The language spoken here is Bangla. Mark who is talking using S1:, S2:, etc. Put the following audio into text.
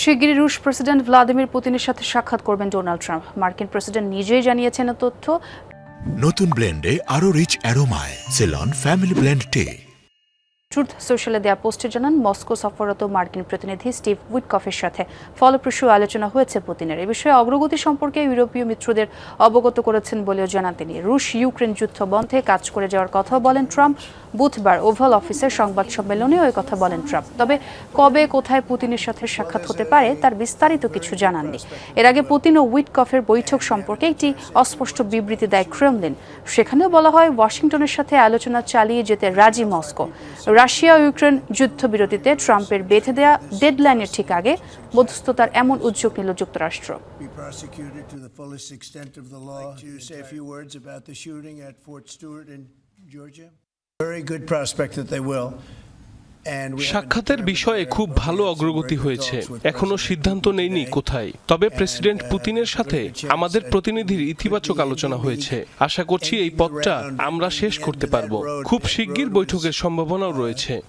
S1: শিগগিরই রুশ প্রেসিডেন্ট ভ্লাদিমির পুতিনের সাথে সাক্ষাৎ করবেন ডোনাল্ড ট্রাম্প। মার্কিন প্রেসিডেন্ট নিজেই জানিয়েছেন তথ্য।
S2: নতুন ব্লেন্ডে আরও rich অ্যারোমায়, Ceylon, family blend tea.
S1: Truth সোশ্যালে দেওয়া পোস্টে জানান, মস্কো সফররত মার্কিন প্রতিনিধি স্টিভ উইটকফের সাথে ফলপ্রসূ আলোচনা হয়েছে পুতিনের। এ বিষয়ে অগ্রগতি সম্পর্কে ইউরোপীয় মিত্রদের অবগত করেছেন বলেও জানান তিনি। রুশ ইউক্রেন যুদ্ধ বন্ধে কাজ করে যাওয়ার কথা বলেন ট্রাম্প। বুধবার ওভাল অফিসের সংবাদ সম্মেলনেও এই কথা বলেন ট্রাম্প। তবে কবে কোথায় পুতিনের সাথে সাক্ষাৎ হতে পারে তার বিস্তারিত কিছু জানাননি। এর আগে পুতিন ও উইটকফের বৈঠক সম্পর্কে একটি অস্পষ্ট বিবৃতি দেয় ক্রেমলিন। সেখানেও বলা হয়, ওয়াশিংটনের সাথে আলোচনা চালিয়ে যেতে রাজি মস্কো। রাশিয়া ও ইউক্রেন যুদ্ধবিরতিতে ট্রাম্পের বেঁধে দেয়া ডেডলাইনের ঠিক আগে মধ্যস্থতার এমন উদ্যোগ নিল যুক্তরাষ্ট্র
S3: be prosecuted to the fullest extent of the law. To say few words about the shooting at Fort Stewart in Georgia? Very good prospect that they will.
S4: সাক্ষাতের বিষয়ে খুব ভালো অগ্রগতি হয়েছে।
S3: এখনও
S4: সিদ্ধান্ত নেইনি কোথায়। তবে প্রেসিডেন্ট পুতিনের সাথে আমাদের প্রতিনিধির ইতিবাচক আলোচনা হয়েছে। আশা করছি এই পথটা আমরা শেষ করতে পারব। খুব শিগগির বৈঠকের সম্ভাবনাও রয়েছে।